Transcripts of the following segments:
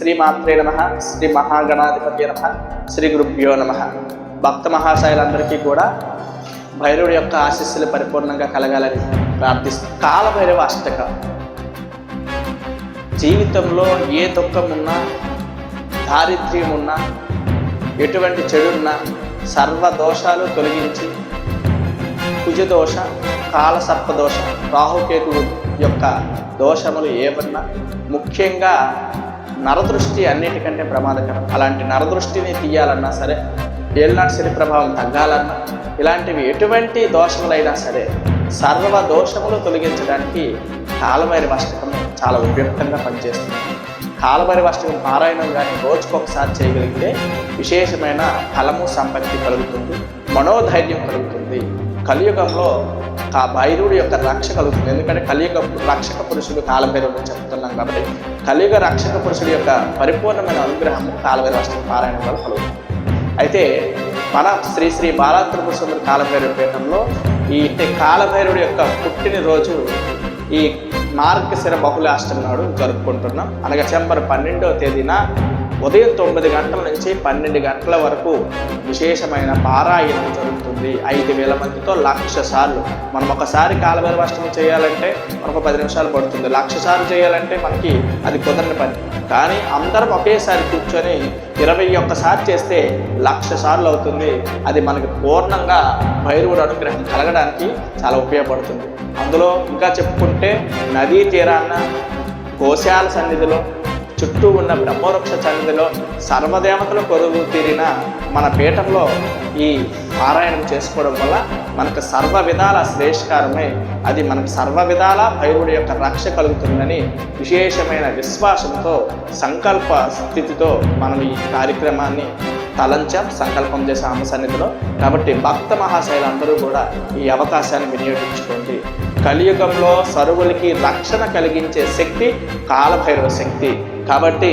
శ్రీమాత్రే నమ శ్రీ మహాగణాధిపతి నమ శ్రీ గురుభ్యో నమ. భక్త మహాశయులందరికీ కూడా భైరవుడి యొక్క ఆశీస్సులు పరిపూర్ణంగా కలగాలని ప్రార్థిస్తూ కాలభైరవ అష్టక. జీవితంలో ఏ దుఃఖం ఉన్నా దారిద్ర్యం ఉన్నా ఎటువంటి చెడున్నా సర్వ దోషాలు తొలగించి కుజదోష కాల సర్పదోష రాహుకేతు యొక్క దోషములు ఏమన్నా ముఖ్యంగా నరదృష్టి అన్నిటికంటే ప్రమాదకరం. అలాంటి నరదృష్టిని తీయాలన్నా సరే ఏళ్ళనాటి శని ప్రభావం తగ్గాలన్నా ఇలాంటివి ఎటువంటి దోషములైనా సరే సర్వ దోషములు తొలగించడానికి కాలమైరి అష్టకం చాలా ఉపయుక్తంగా పనిచేస్తుంది. కాలభైరవ అష్టకం పారాయణం కానీ రోజుకొకసారి చేయగలిగితే విశేషమైన ఫలము సంపత్తి కలుగుతుంది మనోధైర్యం కలుగుతుంది. కలియుగంలో ఆ భైరవుడి యొక్క రక్ష కలుగుతుంది. ఎందుకంటే కలియుగ రక్షక పురుషుడు కాలభైరవుడు చెప్తున్నాం కాబట్టి కలియుగ రక్షక పురుషుడి యొక్క పరిపూర్ణమైన అనుగ్రహం కాలభైరవ అష్టకం పారాయణం వల్ల కలుగుతుంది. అయితే మన శ్రీ శ్రీ బాలాత్రిపుర సుందర కాలభైరవ పీఠంలో ఈ కాలభైరవుడి యొక్క పుట్టినరోజు ఈ మార్గశిర బహుళాష్టమి నాడు జరుపుకుంటున్నాం. అనగా డిసెంబర్ పన్నెండవ తేదీన ఉదయం తొమ్మిది గంటల నుంచి పన్నెండు గంటల వరకు విశేషమైన పారాయణం జరుగుతుంది. ఐదు వేల మందితో లక్ష సార్లు. మనం ఒకసారి కాలభైరవాష్టమి చేయాలంటే మనకు పది నిమిషాలు పడుతుంది. లక్ష సార్లు చేయాలంటే మనకి అది కుదరని పని. కానీ అందరం ఒకేసారి కూర్చొని ఇరవై ఒక్కసారి చేస్తే లక్ష సార్లు అవుతుంది. అది మనకి పూర్ణంగా భైరవుడు అనుగ్రహం కలగడానికి చాలా ఉపయోగపడుతుంది. అందులో ఇంకా చెప్పుకుంటే నదీ తీరాన గోశాల సన్నిధిలో చుట్టూ ఉన్న బ్రహ్మవృక్ష సన్నిధిలో సర్వదేవతలు కొరువు తీరిన మన పీఠంలో ఈ పారాయణం చేసుకోవడం వల్ల మనకు సర్వ విధాల శ్రేష్కారమే అది మనకు సర్వ విధాల భైరుడి యొక్క రక్ష కలుగుతుందని విశేషమైన విశ్వాసంతో సంకల్ప స్థితితో మనం ఈ కార్యక్రమాన్ని తలంచాం సంకల్పం చేసే ఆమె సన్నిధిలో. కాబట్టి భక్త మహాశైలందరూ కూడా ఈ అవకాశాన్ని వినియోగించుకోండి. కలియుగంలో సరువులకి రక్షణ కలిగించే శక్తి కాలభైరవ శక్తి. కాబట్టి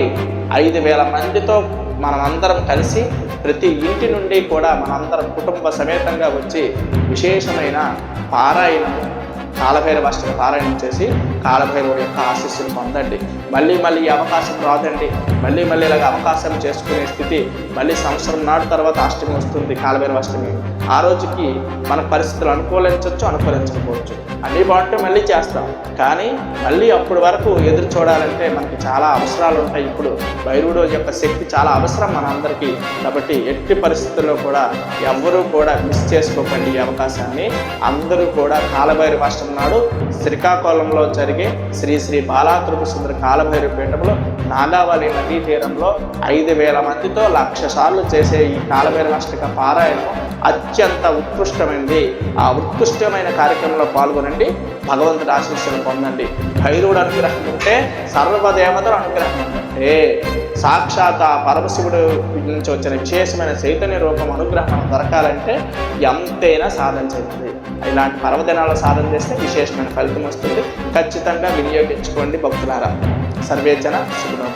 ఐదు వేల మందితో మనమందరం కలిసి ప్రతి ఇంటి నుండి కూడా మనందరం కుటుంబ సమేతంగా వచ్చి విశేషమైన పారాయణం కాలభైరవ అష్టమి పారాయణం చేసి కాలభైరవుడి యొక్క ఆశీస్సులు పొందండి. మళ్ళీ మళ్ళీ ఈ అవకాశం రాదండి. మళ్ళీ మళ్ళీ ఇలాగ అవకాశం చేసుకునే స్థితి మళ్ళీ సంవత్సరం నాడు తర్వాత అష్టమి వస్తుంది కాలభైరవ అష్టమి. ఆ రోజుకి మన పరిస్థితులు అనుకూలించవచ్చు అనుకూలించకపోవచ్చు. అన్నీ బాగుంటే మళ్ళీ చేస్తాం. కానీ మళ్ళీ అప్పటి వరకు ఎదురు చూడాలంటే మనకి చాలా అవసరాలు ఉంటాయి. ఇప్పుడు భైరవుడు యొక్క శక్తి చాలా అవసరం మనందరికీ కాబట్టి ఎట్టి పరిస్థితుల్లో కూడా ఎవ్వరూ కూడా మిస్ చేసుకోకండి ఈ అవకాశాన్ని. అందరూ కూడా కాలభైరవ అష్టమి నాడు శ్రీకాకుళంలో జరిగే శ్రీ శ్రీ బాలాతృప కాలభైరు పీఠంలో నాగావళి నదీ తీరంలో ఐదు వేల మందితో లక్ష సార్లు చేసే ఈ కాలభైరవ అష్టక పారాయణం అత్యంత ఉత్కృష్టమైనది ఆ ఉత్కృష్టమైన కార్యక్రమంలో పాల్గొనండి. భగవంతుడి ఆశీస్సులు పొందండి. భైరవుడు అనుగ్రహం ఉంటే సర్వదేవతలు అనుగ్రహం ఏ సాక్షాత్ ఆ పరమశివుడు నుంచి వచ్చిన విశేషమైన చైతన్య రూపం అనుగ్రహం దొరకాలంటే ఎంతైనా సాధన చేస్తుంది ఇలాంటి పర్వదినాల్లో సాధన చేస్తే విశేషమైన ఫలితం వస్తుంది. ఖచ్చితంగా వినియోగించుకోండి భక్తులారా. సర్వేజన శుభం